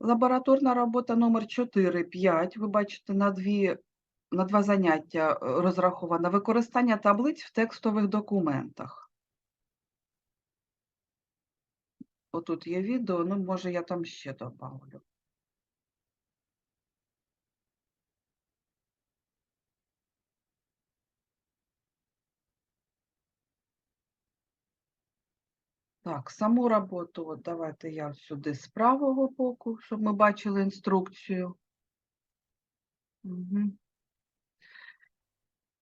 Лабораторна робота номер 4-5. Ви бачите, на, дві, на два заняття розрахована розраховано використання таблиць в текстових документах. Отут є відео, ну, може, я там ще добавлю. Так, саму роботу, от давайте я сюди з правого боку, щоб ми бачили інструкцію. Е,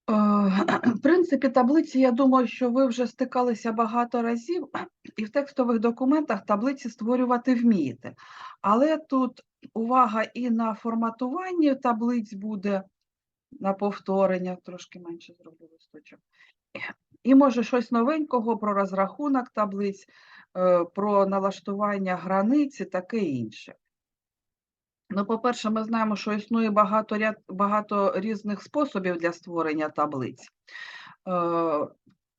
В принципі, таблиці, я думаю, що ви вже стикалися багато разів, і в текстових документах таблиці створювати вмієте. Але тут увага і на форматування таблиць буде, на повторення, трошки менше зроблю листочок. І може щось новенького про розрахунок таблиць, е, про налаштування границь і таке інше. Ну, по-перше, ми знаємо, що існує багато, ряд, багато різних способів для створення таблиць. Е,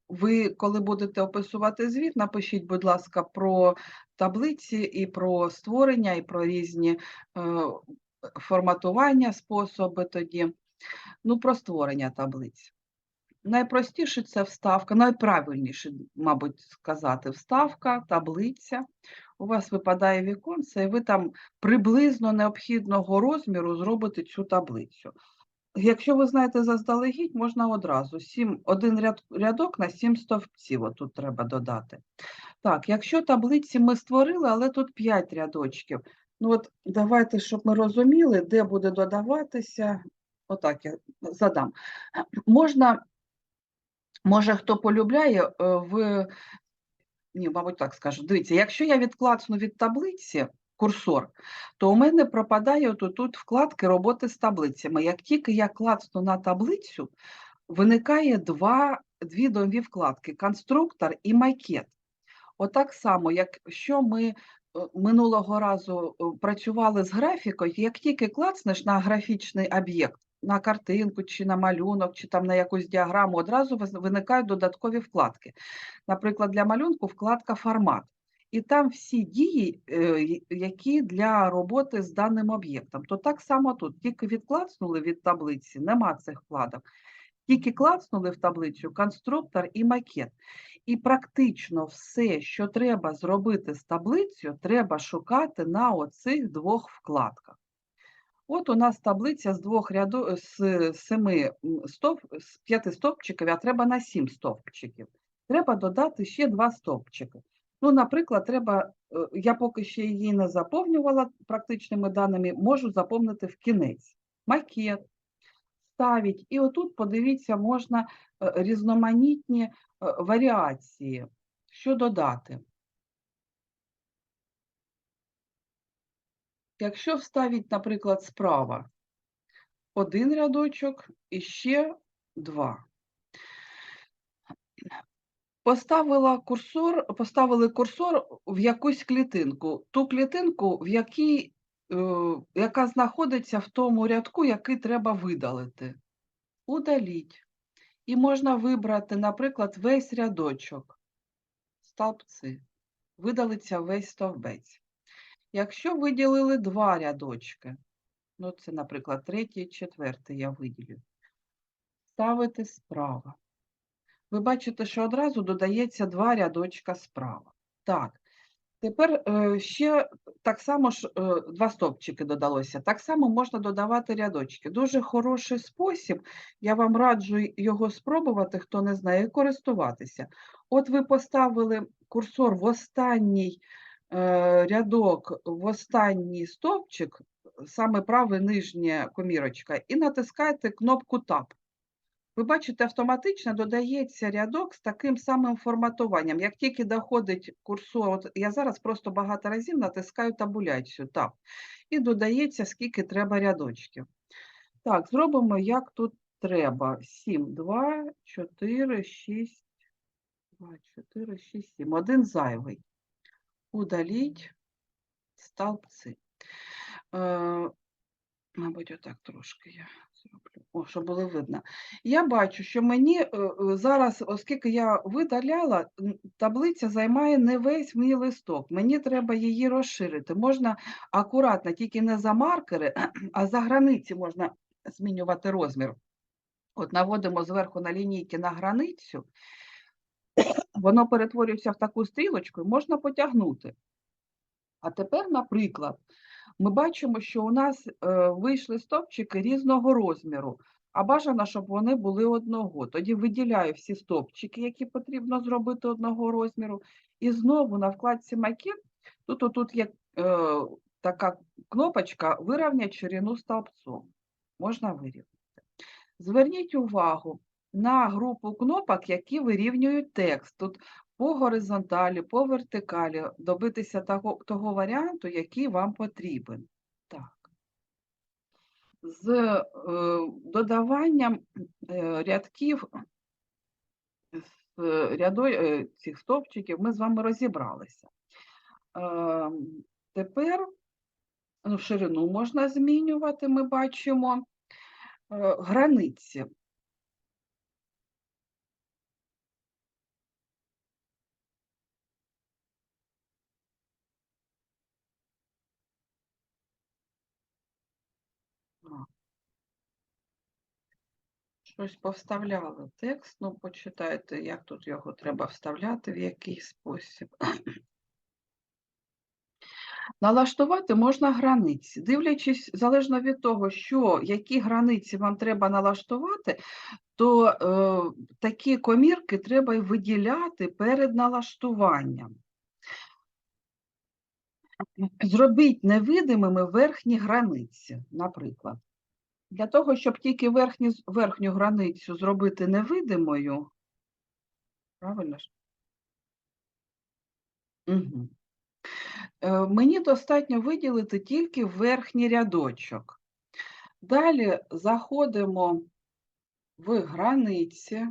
Ви, коли будете описувати звіт, напишіть, будь ласка, про таблиці і про створення, і про різні е, форматування, способи тоді. Ну, про створення таблиць. Найпростіше це вставка, найправильніше, мабуть, сказати, вставка, таблиця. У вас випадає віконце, і ви там приблизно необхідного розміру зробите цю таблицю. Якщо ви знаєте заздалегідь, можна одразу. Сім, один ряд, рядок на сім стовпців отут треба додати. Так, якщо таблиці ми створили, але тут 5 рядочків. Ну от давайте, щоб ми розуміли, де буде додаватися. Отак я задам. Можна Може, хто полюбляє е, в. Ні, мабуть, так скажу. Дивіться, якщо я відклацну від таблиці курсор, то у мене пропадає от тут вкладки роботи з таблицями. Як тільки я клацну на таблицю, виникає два, дві нові вкладки: конструктор і макет. Отак само, якщо ми минулого разу е, працювали з графікою, як тільки клацнеш на графічний об'єкт, на картинку, чи на малюнок, чи там на якусь діаграму, одразу виникають додаткові вкладки. Наприклад, для малюнку вкладка формат. І там всі дії, е, які для роботи з даним об'єктом. То так само тут, тільки відклацнули від таблиці, нема цих вкладок. Тільки клацнули в таблицю конструктор і макет. І практично все, що треба зробити з таблицею, треба шукати на оцих двох вкладках. От у нас таблиця з двох ряду з семи стоп, з п'яти стовпчиків, а треба на сім стовпчиків. Треба додати ще два стовпчики. Ну, наприклад, треба, е, я поки ще її не заповнювала практичними даними, можу заповнити в кінець. Макет, ставить. І отут, подивіться, можна е, різноманітні е, варіації. Що додати? Якщо вставить, наприклад, справа один рядочок і ще два. Поставила курсор, поставили курсор в якусь клітинку, ту клітинку, в якій, яка знаходиться в тому рядку, який треба видалити. Удаліть. І можна вибрати, наприклад, весь рядочок, стовпці, видалиться весь стовбець. Якщо виділили два рядочки, ну це, наприклад, третій, четвертий я виділю, ставите справа. Ви бачите, що одразу додається два рядочка справа. Так, тепер е, ще так само ж е, два стовпчики додалося. Так само можна додавати рядочки. Дуже хороший спосіб. Я вам раджу його спробувати, хто не знає, користуватися. От ви поставили курсор в останній е, рядок, в останній стовпчик, саме праве нижня комірочка, і натискаєте кнопку Tab. Ви бачите, автоматично додається рядок з таким самим форматуванням. Як тільки доходить курсор, от я зараз просто багато разів натискаю табуляцію, так, і додається, скільки треба рядочків. Так, зробимо, як тут треба. 7, 2, 4, 6, 2, 4, 6, 7. Один зайвий. Удаліть стовпці. Е, мабуть, отак трошки я О, щоб було видно. Я бачу, що мені е, е, зараз, оскільки я видаляла, таблиця займає не весь мій листок. Мені треба її розширити. Можна акуратно, тільки не за маркери, а за границі можна змінювати розмір. От наводимо зверху на лінійки на границю, воно перетворюється в таку стрілочку, і можна потягнути. А тепер, наприклад, ми бачимо, що у нас е, вийшли стовпчики різного розміру, а бажано, щоб вони були одного. Тоді виділяю всі стовпчики, які потрібно зробити одного розміру. І знову на вкладці Макет, тут отут є е, така кнопочка «Вирівняти ширину стовпцом». Можна вирівняти. Зверніть увагу на групу кнопок, які вирівнюють текст. Тут по горизонталі, по вертикалі добитися того, того варіанту, який вам потрібен. Так. З е, додаванням е, рядків з рядо, е, цих стовпчиків ми з вами розібралися. Е, тепер ну, ширину можна змінювати, ми бачимо е, границі. А. Щось повставляли текст, ну почитайте, як тут його треба вставляти, в який спосіб. Налаштувати можна границі. Дивлячись, залежно від того, що, які границі вам треба налаштувати, то е, такі комірки треба й виділяти перед налаштуванням. Зробіть невидимими верхні границі, наприклад. Для того, щоб тільки верхні, верхню границю зробити невидимою, правильно ж? Угу. Мені достатньо виділити тільки верхній рядочок. Далі заходимо в границі.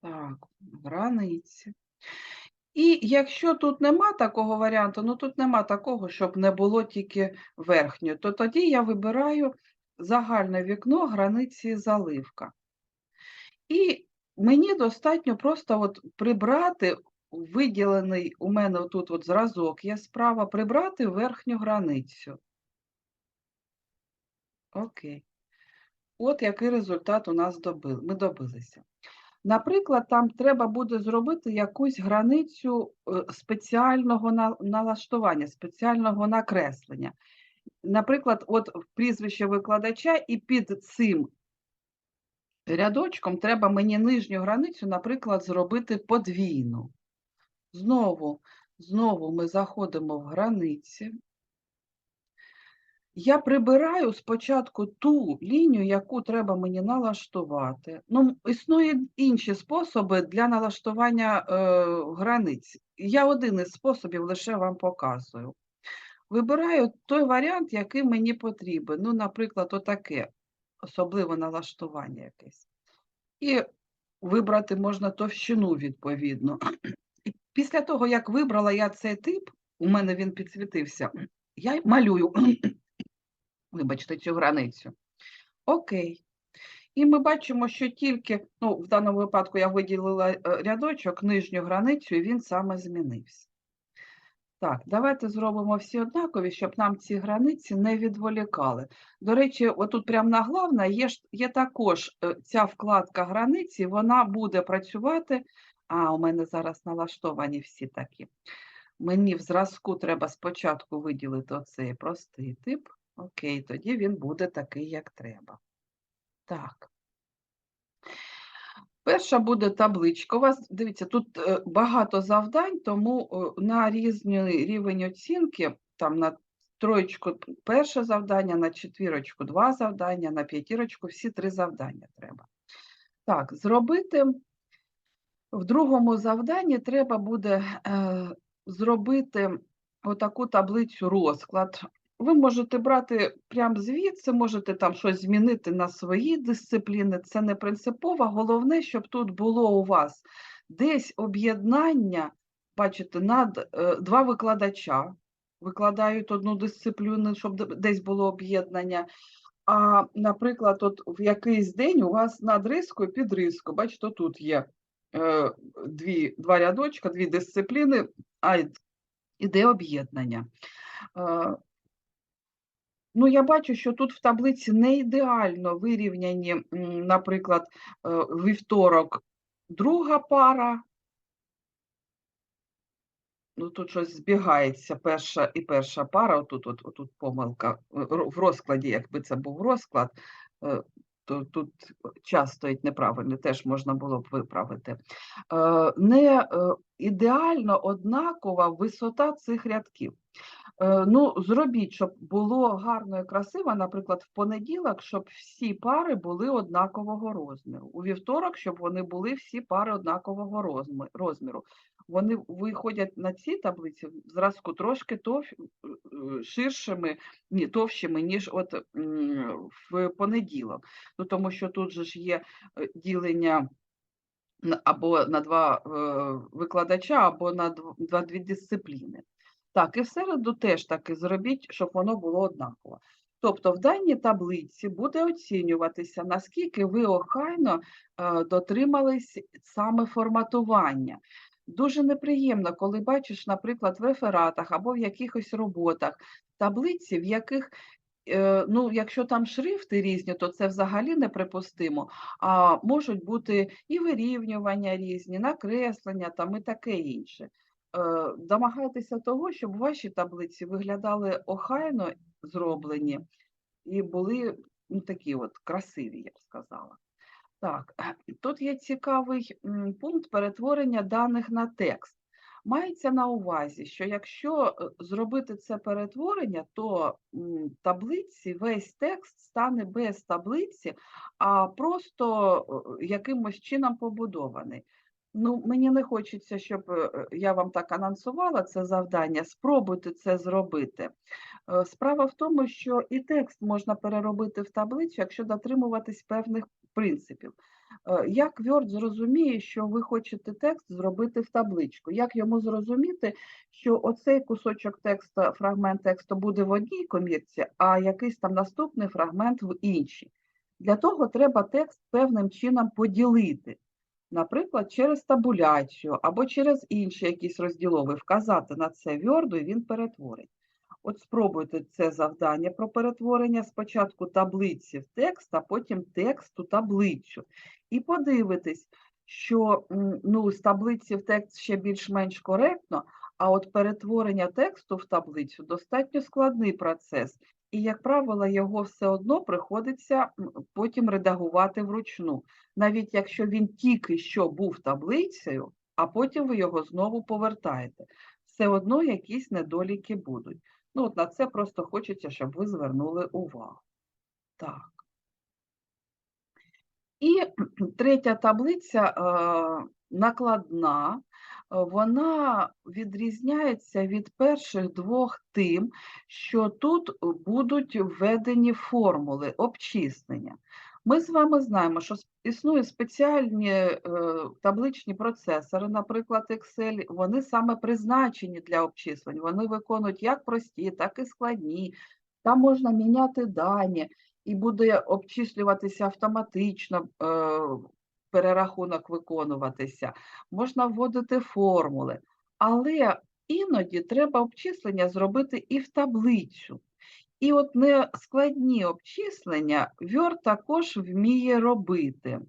Так, границі. І якщо тут нема такого варіанту, ну тут нема такого, щоб не було тільки верхньої, то тоді я вибираю загальне вікно границі заливка. І мені достатньо просто от прибрати виділений у мене тут зразок є справа, прибрати верхню границю. Окей. От який результат у нас добили. ми добилися. Наприклад, там треба буде зробити якусь границю е, спеціального налаштування, спеціального накреслення. Наприклад, от прізвище викладача, і під цим рядочком треба мені нижню границю, наприклад, зробити подвійну. Знову, знову ми заходимо в границі. Я прибираю спочатку ту лінію, яку треба мені налаштувати. Ну, Існують інші способи для налаштування е, границь. Я один із способів лише вам показую. Вибираю той варіант, який мені потрібен. Ну, наприклад, отаке, особливе налаштування якесь. І вибрати можна товщину відповідно. І після того, як вибрала я цей тип, у мене він підсвітився, я малюю вибачте, цю границю. Окей. І ми бачимо, що тільки, ну, в даному випадку я виділила е, рядочок, нижню границю, і він саме змінився. Так, давайте зробимо всі однакові, щоб нам ці границі не відволікали. До речі, отут прямо на головне є є також е, ця вкладка границі, вона буде працювати. А, у мене зараз налаштовані всі такі. Мені в зразку треба спочатку виділити оцей простий тип. Окей, тоді він буде такий, як треба. Так. Перша буде табличка. У вас, дивіться, тут е, багато завдань, тому на різний рівень оцінки, там на троєчку перше завдання, на четвірочку два завдання, на п'ятірочку всі три завдання треба. Так, зробити в другому завданні треба буде е, зробити отаку таблицю розклад ви можете брати прямо звідси, можете там щось змінити на свої дисципліни, це не принципово. Головне, щоб тут було у вас десь об'єднання, бачите, над е, два викладача. викладають одну дисципліну, щоб десь було об'єднання. А, наприклад, от в якийсь день у вас над рискою під рискою, бачите, тут є е, дві, два рядочка, дві дисципліни, а й- іде об'єднання. Е, Ну, я бачу, що тут в таблиці не ідеально вирівняні, наприклад, е, вівторок друга пара. Ну, тут щось збігається перша і перша пара. Отут, от, отут помилка. В розкладі, якби це був розклад, е, то тут час стоїть неправильний, теж можна було б виправити. Е, Не ідеально однакова висота цих рядків. Е, Ну, зробіть, щоб було гарно і красиво, наприклад, в понеділок, щоб всі пари були однакового розміру. У вівторок, щоб вони були всі пари однакового розміру. Вони виходять на цій таблиці в зразку трошки тов, е, ширшими, ні, товщими, ніж от в понеділок. Ну, тому що тут же ж є е, ділення або на два викладача, або на дві дисципліни. Так, і в середу теж таки зробіть, щоб воно було однаково. Тобто в даній таблиці буде оцінюватися, наскільки ви охайно е, дотримались саме форматування. Дуже неприємно, коли бачиш, наприклад, в рефератах або в якихось роботах таблиці, в яких, е, ну, якщо там шрифти різні, то це взагалі неприпустимо. А можуть бути і вирівнювання різні, накреслення там і таке інше. Е, Домагайтеся того, щоб ваші таблиці виглядали охайно зроблені і були ну, такі от красиві, я б сказала. Так, тут є цікавий пункт перетворення даних на текст. Мається на увазі, що якщо е, зробити це перетворення, то таблиці весь текст стане без таблиці, а просто е, якимось чином побудований. Ну, мені не хочеться, щоб е, я вам так анонсувала це завдання. Спробуйте це зробити. Е, Справа в тому, що і текст можна переробити в таблицю, якщо дотримуватись певних принципів. Е, Як Word зрозуміє, що ви хочете текст зробити в табличку? Як йому зрозуміти, що оцей кусочок тексту, фрагмент тексту буде в одній комірці, а якийсь там наступний фрагмент в іншій? Для того треба текст певним чином поділити. Наприклад, через табуляцію або через інший якийсь розділовий вказати на це Word, і він перетворить. От спробуйте це завдання про перетворення спочатку таблиці в текст, а потім текст у таблицю. І подивитесь, що ну, з таблиці в текст ще більш-менш коректно, а от перетворення тексту в таблицю достатньо складний процес. І, як правило, його все одно приходиться потім редагувати вручну, навіть якщо він тільки що був таблицею, а потім ви його знову повертаєте. Все одно якісь недоліки будуть. Ну, от на це просто хочеться, щоб ви звернули увагу. Так. І третя таблиця е, накладна, вона відрізняється від перших двох тим, що тут будуть введені формули обчислення. Ми з вами знаємо, що існують спеціальні е, табличні процесори, наприклад, Excel, вони саме призначені для обчислень. Вони виконують як прості, так і складні. Там можна міняти дані, і буде обчислюватися автоматично, е, перерахунок виконуватися. Можна вводити формули. Але іноді треба обчислення зробити і в таблицю. І от нескладні обчислення Word також вміє робити.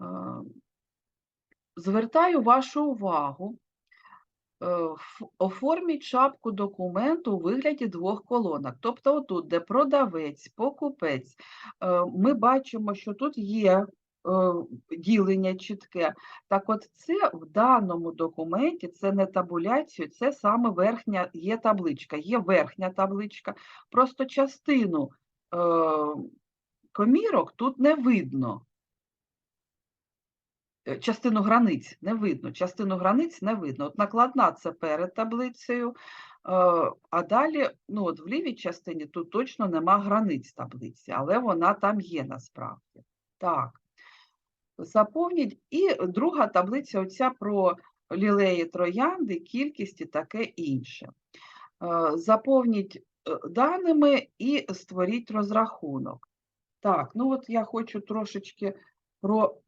Е, Звертаю вашу увагу, е, оформіть шапку документу у вигляді двох колонок. Тобто, отут, де продавець, покупець, е, ми бачимо, що тут є е, ділення чітке. Так от це в даному документі, це не табуляцію, це саме верхня є табличка. Є верхня табличка, просто частину е, комірок тут не видно. Е, Частину границь не видно, частину границь не видно. От накладна це перед таблицею, е, а далі, ну от в лівій частині тут точно нема границь таблиці, але вона там є насправді. Так. Заповніть. І друга таблиця, оця про лілеї троянди, кількість і таке інше. Е, Заповніть е, даними і створіть розрахунок. Так, ну от я хочу трошечки про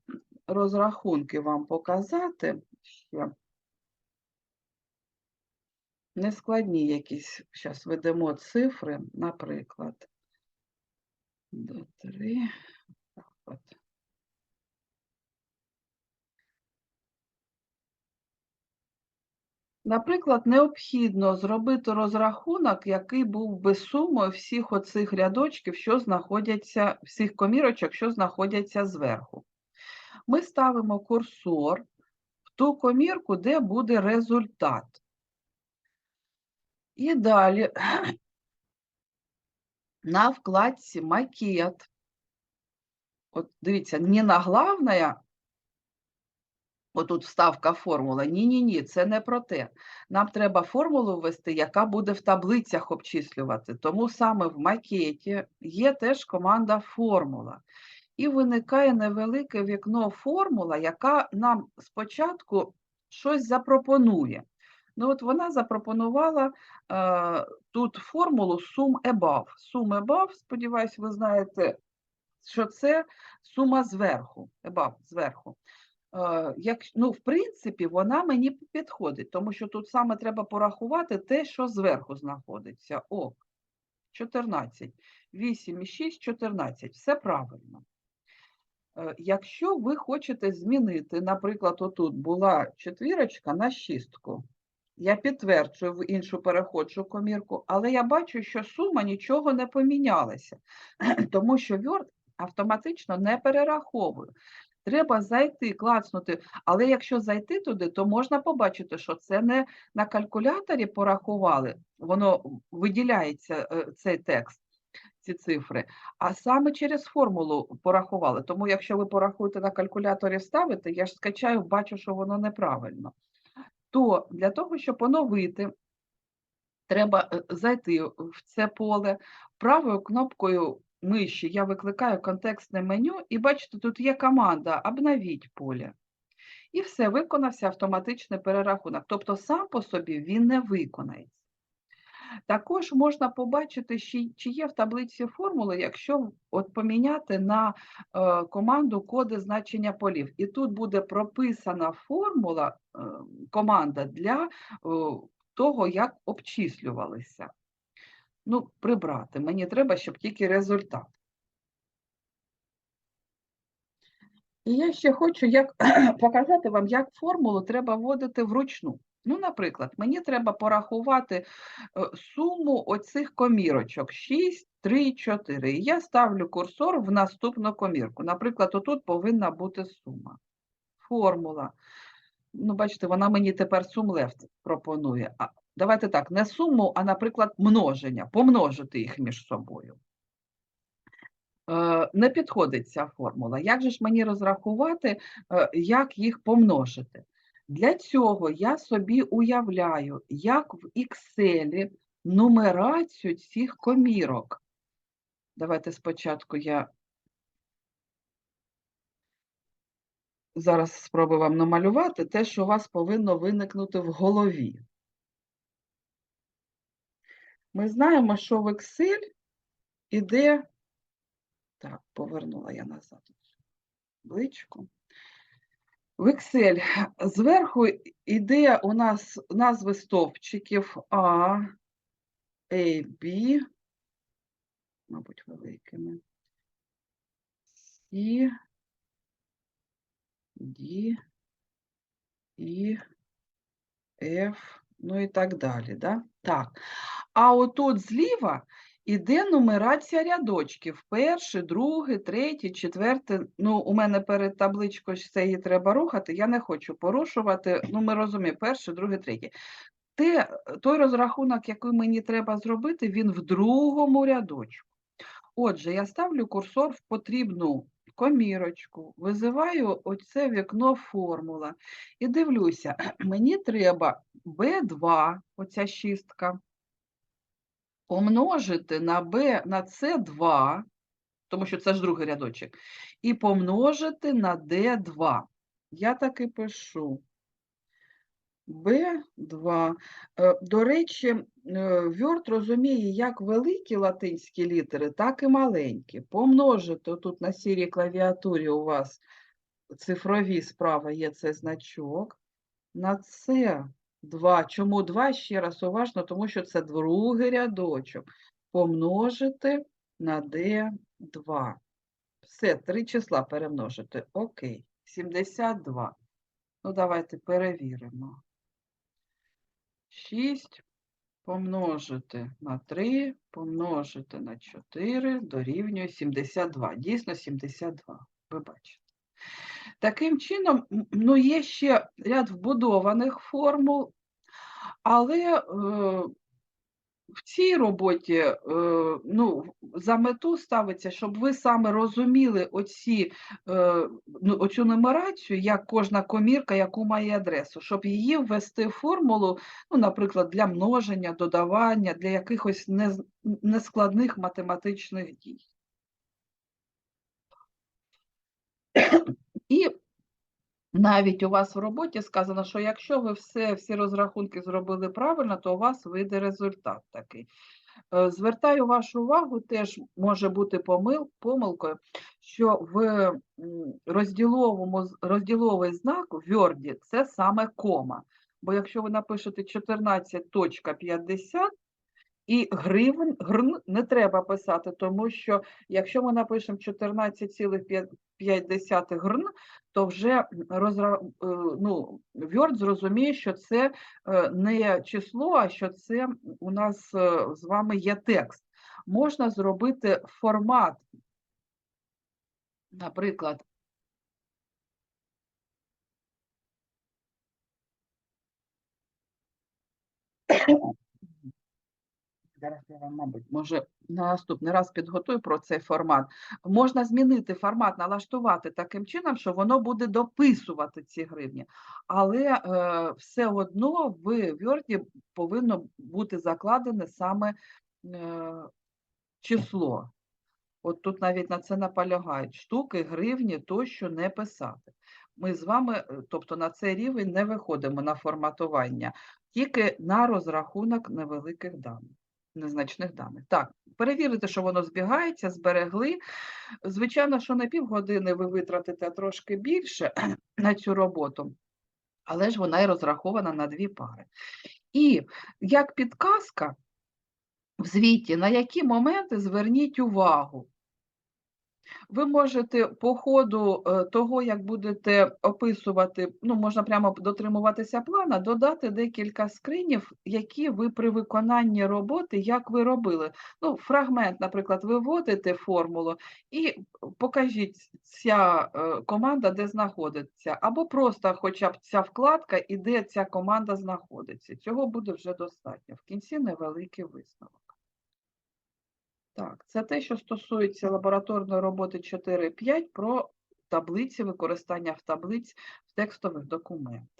розрахунки вам показати ще. Нескладні якісь, зараз ведемо цифри, наприклад. До 3. Так, от. Наприклад, необхідно зробити розрахунок, який був би сумою всіх оцих рядочків, що знаходяться, всіх комірочок, що знаходяться зверху. Ми ставимо курсор в ту комірку, де буде результат. І далі на вкладці макет. От дивіться, не на главная, отут вставка формула. Ні-ні-ні, це не про те. Нам треба формулу ввести, яка буде в таблицях обчислювати. Тому саме в макеті є теж команда формула. І виникає невелике вікно формула, яка нам спочатку щось запропонує. Ну, от вона запропонувала е, тут формулу sum above. Sum above, сподіваюсь, ви знаєте, що це сума зверху. Above, зверху. Е, як, ну, в принципі, вона мені підходить, тому що тут саме треба порахувати те, що зверху знаходиться. О, 14. 8 і 6, 14. Все правильно. Е, Якщо ви хочете змінити, наприклад, отут була четвірочка на шістку, я підтверджую в іншу переходжу комірку, але я бачу, що сума нічого не помінялася, тому що Word автоматично не перераховує. Треба зайти, клацнути, але якщо зайти туди, то можна побачити, що це не на калькуляторі порахували, воно виділяється е, цей текст, ці цифри, а саме через формулу порахували. Тому якщо ви порахуєте на калькуляторі ставите, я ж скачаю, бачу, що воно неправильно. То для того, щоб оновити, треба е, зайти в це поле правою кнопкою миші. Я викликаю контекстне меню, і бачите, тут є команда «Обновіть поле». І все, виконався автоматичний перерахунок. Тобто сам по собі він не виконається. Також можна побачити, чи, є в таблиці формули, якщо от поміняти на е, команду коди значення полів. І тут буде прописана формула, е, команда для е, того, як обчислювалися. Ну, прибрати. Мені треба, щоб тільки результат. І я ще хочу як, показати вам, як формулу треба вводити вручну. Ну, наприклад, мені треба порахувати е, суму оцих комірочок 6, 3, 4. І я ставлю курсор в наступну комірку. Наприклад, отут повинна бути сума. Формула. Ну, бачите, вона мені тепер сум left пропонує. Давайте так, не суму, а, наприклад, множення, помножити їх між собою. Е, Не підходить ця формула. Як же ж мені розрахувати, е, як їх помножити? Для цього я собі уявляю, як в Excel нумерацію цих комірок. Давайте спочатку я зараз спробую вам намалювати те, що у вас повинно виникнути в голові. Ми знаємо, що в Excel іде. Так, повернула я назад табличку. В Excel зверху йде у нас назви стовпчиків А, A, B, мабуть, великими. C, D, E, F, ну і так далі. Да? Так. А отут зліва іде нумерація рядочків. Перший, другий, третій, четвертий. Ну, у мене перед табличкою ще її треба рухати. Я не хочу порушувати. Ну, ми розуміємо, перший, другий, третій. Те, той розрахунок, який мені треба зробити, він в другому рядочку. Отже, я ставлю курсор в потрібну комірочку, визиваю оце вікно формула і дивлюся, мені треба B2, оця шістка, помножити на B, на C2, тому що це ж другий рядочок, і помножити на D2. Я так і пишу. Б2. Е, До речі, е, Word розуміє як великі латинські літери, так і маленькі. Помножити тут на сірій клавіатурі у вас цифрові справа є цей значок. На це 2. Чому 2? Ще раз уважно, тому що це другий рядочок. Помножити на D2. Все, три числа перемножити. Окей. 72. Ну, давайте перевіримо. 6 помножити на 3, помножити на 4 дорівнює 72. Дійсно 72, ви бачите. Таким чином, ну, є ще ряд вбудованих формул, але е, в цій роботі е, ну, за мету ставиться, щоб ви саме розуміли оці, е, ну, оцю нумерацію, як кожна комірка, яку має адресу, щоб її ввести в формулу, ну, наприклад, для множення, додавання, для якихось нескладних математичних дій. Навіть у вас в роботі сказано, що якщо ви все, всі розрахунки зробили правильно, то у вас вийде результат такий. Е, Звертаю вашу увагу, теж може бути помил, помилкою, що в розділовому, розділовий знак в Word це саме кома. Бо якщо ви напишете 14.50 і гривень, грн не треба писати, тому що якщо ми напишемо 14,5 грн, то вже розра... е, ну, Word зрозуміє, що це е, не число, а що це у нас е, з вами є текст. Можна зробити формат, наприклад, Зараз я вам, мабуть, може на наступний раз підготую про цей формат. Можна змінити формат, налаштувати таким чином, що воно буде дописувати ці гривні. Але е, все одно в Word повинно бути закладене саме е, число. От тут навіть на це наполягають. Штуки, гривні тощо не писати. Ми з вами, е, тобто на цей рівень не виходимо на форматування, тільки на розрахунок невеликих даних, незначних даних. Так, перевірити, що воно збігається, зберегли. Звичайно, що на півгодини ви витратите трошки більше на цю роботу, але ж вона і розрахована на дві пари. І як підказка в звіті, на які моменти зверніть увагу. Ви можете по ходу е, того, як будете описувати, ну, можна прямо дотримуватися плана, додати декілька скринів, які ви при виконанні роботи, як ви робили. Ну, фрагмент, наприклад, ви вводите формулу і покажіть ця е, команда, де знаходиться, або просто хоча б ця вкладка і де ця команда знаходиться. Цього буде вже достатньо. В кінці невеликий висновок. Так, це те, що стосується лабораторної роботи 4.5 про таблиці, використання в таблиць в текстових документах.